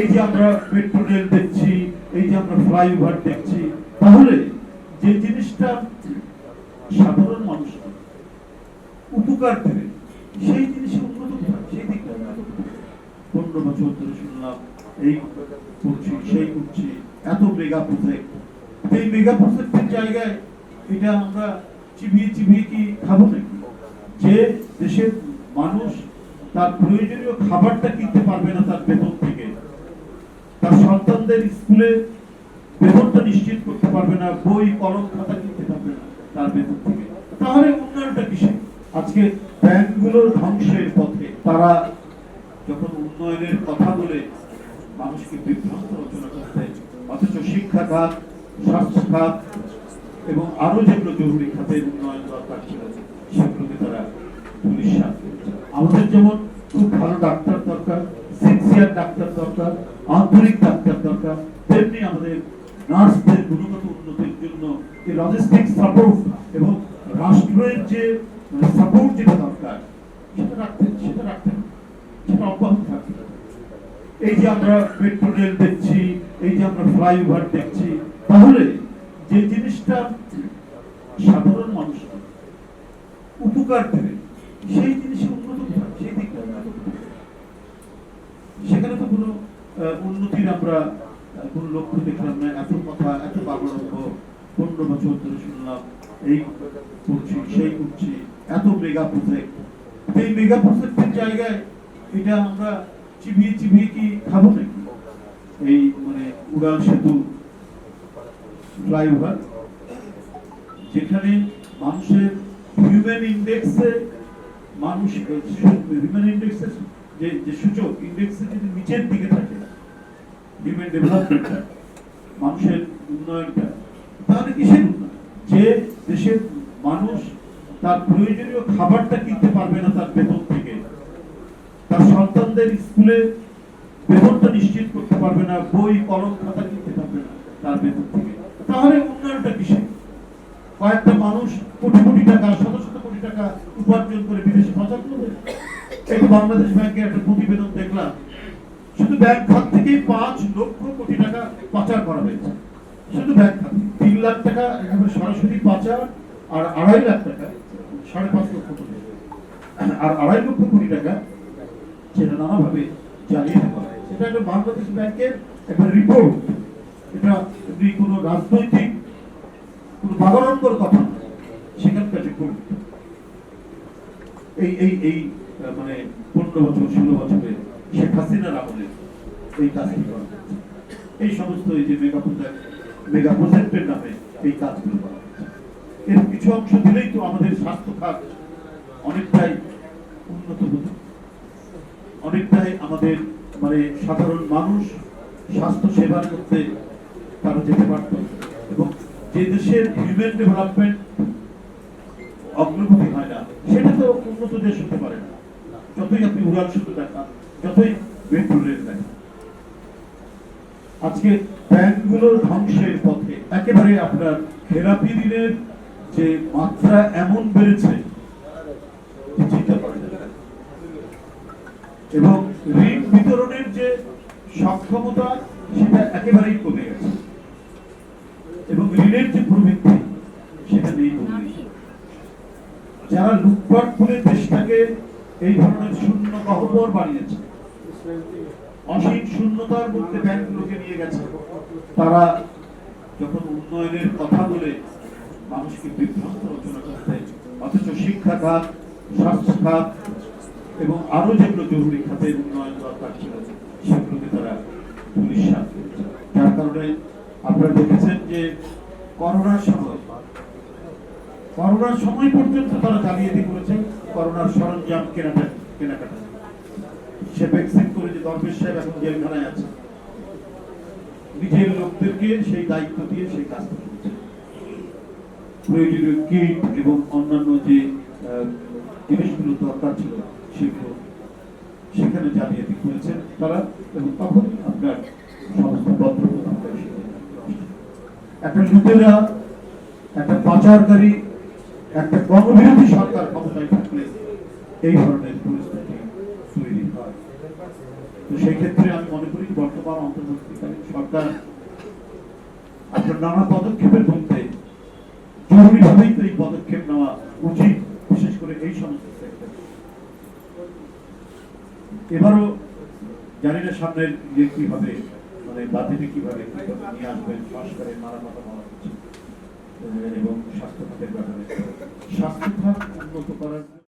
এই যে আমরা মেট্রো রেল দেখছি, এই যে আমরা ফ্লাইওভার দেখছি, তাহলে যে জিনিসটা সাধারণ মানুষ উপকার দেবে, সেই জিনিসে উন্নত সেই দিকটা পনেরো বছর ধরে শুনলাম, এই করছি, সেই করছি, এত মেগা প্রজেক্ট এই মেগা প্রজেক্টের জায়গায় এটা আমরা চিবিয়ে চিবিয়ে কি খাব নাকি? যে দেশের মানুষ তার প্রয়োজনীয় খাবারটা কিনতে পারবে না তার বেতন থেকে। তার সন্তানদের স্কুলে বেতনটা নিশ্চিত করতে পারবে না, বই, কলম, খাতা কিনতে পারবে না তার বেতন থেকে। তাহলে উন্নয়নটা কিসে আজকে ব্যাংকগুলোর ধ্বংসের পথে। তারা যখন উন্নয়নের কথা বলে, মানুষকে বিভ্রান্ত রচনা করতে, অথচ শিক্ষা খাত, স্বাস্থ্য খাত এবং আরও যেগুলো জরুরি খাতের উন্নয়ন দরকার ছিল, সেগুলোকে তারা করেছে। আমাদের যেমন খুব ভালো ডাক্তার দরকার, সিনসিয়ার ডাক্তার দরকার আন্তরিক ডাক্তার দরকার। তেমনি আমাদের নার্সদের গুণগত উন্নতির জন্য এই লজিস্টিক সাপোর্ট এবং রাষ্ট্রের যে সাপোর্ট যেটা দরকার, সেটা রাখতে সেটা রাখতে সেটা অব্যাহত থাকতে এই যে আমরা মেট্রো রেল দেখছি, এই যে আমরা ফ্লাইওভার দেখছি, তাহলে যে জিনিসটা সাধারণ মানুষ উপকার দেবে, সেই জিনিসে উন্নত সেই দিকটা সেখানে তো কোনো উন্নতির আমরা কোনো লক্ষ্য দেখলাম না, এত কথা, এত বাবরম্ভ পনেরো বছর ধরে শুনলাম, এই করছি, সেই করছি, এত মেগা প্রজেক্ট এই মেগা প্রজেক্টের জায়গায় এটা আমরা চিবিয়ে চিবিয়ে কি খাব নাকি? এই মানে উড়ান সেতু ফ্লাইওভার যেখানে মানুষের হিউম্যান ইন্ডেক্সে মানুষ হিউম্যান ইন্ডেক্সের যে সূচক ইন্ডেক্সে যদি নিচের দিকে থাকে হিউম্যান ডেভেলপমেন্টটা মানুষের উন্নয়নটা তাহলে কিসের উন্নয়ন? যে দেশের মানুষ তার প্রয়োজনীয় খাবারটা কিনতে পারবে না তার বেতন থেকে। তার সন্তানদের স্কুলে বেতনটা নিশ্চিত করতে পারবে না, বই, কলম, খাতা কিনতে পারবে না তার বেতন থেকে। তাহলে উন্নয়নটা কিসে কয়েকটা মানুষ কোটি কোটি টাকা, শত শত কোটি টাকা উপার্জন করে বিদেশে পাচার করবে। এই বাংলাদেশ ব্যাংকের একটা প্রতিবেদন দেখলাম শুধু ব্যাংক খাত থেকেই পাঁচ লক্ষ কোটি টাকা পাচার করা হয়েছে। শুধু ব্যাংক খাত। তিন লাখ টাকা একেবারে সরাসরি পাচার আর আড়াই লাখ টাকা, সাড়ে পাঁচ লক্ষ কোটি আর আড়াই লক্ষ কোটি টাকা সেটা নানাভাবে জালিয়াতি করা হয়েছে এটা একটা বাংলাদেশ ব্যাংকের একটা রিপোর্ট এটা এমনি কোনো রাজনৈতিক, কোনো বাগাড়ম্বর কথা। সেখানকার রিপোর্ট এই এই এই মানে পনেরো বছর, ষোলো বছরে শেখ আমলে এই কাজটি করা এই সমস্ত এই যে মেগা প্রজেক্ট মেগা প্রজেক্টের নামে এই কাজগুলো করা এর কিছু অংশ দিলেই তো আমাদের স্বাস্থ্য খাত অনেকটাই উন্নত হতো অনেকটাই আমাদের মানে সাধারণ মানুষ স্বাস্থ্য সেবার করতে তারা যেতে পারত এবং যে দেশের হিউম্যান ডেভেলপমেন্ট অগ্রগতি হয় না, সেটা তো উন্নত দেশ হতে পারে না। যতই আপনি উড়ান শুধু দেখান যতই মেট্রো রেল দেখান আজকে ব্যাংকগুলোর ধ্বংসের পথে একেবারে আপনার থেরাপি ঋণের যে মাত্রা এমন বেড়েছে। এবং ঋণ বিতরণের যে সক্ষমতা, সেটা একেবারেই কমে গেছে। এবং ঋণের যে প্রবৃত্তি সেটা নেই যারা লুটপাট করে দেশটাকে এই ধরনের শূন্য গহ্বর বানিয়েছে অসীম শূন্যতার মধ্যে ব্যাংকগুলোকে নিয়ে গেছে। তারা যখন উন্নয়নের কথা বলে, মানুষকে বিভ্রান্ত রচনা করতে, অথচ শিক্ষা খাত, স্বাস্থ্য খাত এবং আরও যেগুলো জরুরি খাতের উন্নয়ন দরকার ছিল, সেগুলোকে তারা পুলিশ যার কারণে আপনারা দেখেছেন যে করোনার সময় করোনার সময় পর্যন্ত তারা জালিয়াতি করেছে, করোনার সরঞ্জাম কেনাটা কেনাকাটা। সে যে দরবেশ সাহেব এখন জেলখানায় আছে। নিজের লোকদেরকে সেই দায়িত্ব দিয়ে সেই কাজটা প্রয়োজনীয় কিট এবং অন্যান্য যে জিনিসগুলো দরকার ছিল, সেগুলো সেখানে জালিয়াতি করেছেন তারা এবং তখন আপনার সমস্ত পত্র একটা লুটেরা, একটা পাচারকারী, একটা গণবিরোধী সরকার ক্ষমতায় থাকলে এই ধরনের পরিস্থিতি তৈরি হয় তো সেই ক্ষেত্রে আমি মনে করি বর্তমান অন্তর্বর্তীকালীন সরকার আপনার নানা পদক্ষেপের মধ্যে জরুরিভাবেই তো এই পদক্ষেপ নেওয়া উচিত, বিশেষ করে এই সমস্ত এবারও জানি না সামনের ইয়ে কি হবে মানে বাতিলে কীভাবে নিয়ে আসবেন কথা বলা হচ্ছে এবং স্বাস্থ্য খাতের ব্যাপারে স্বাস্থ্য খাত উন্নত করার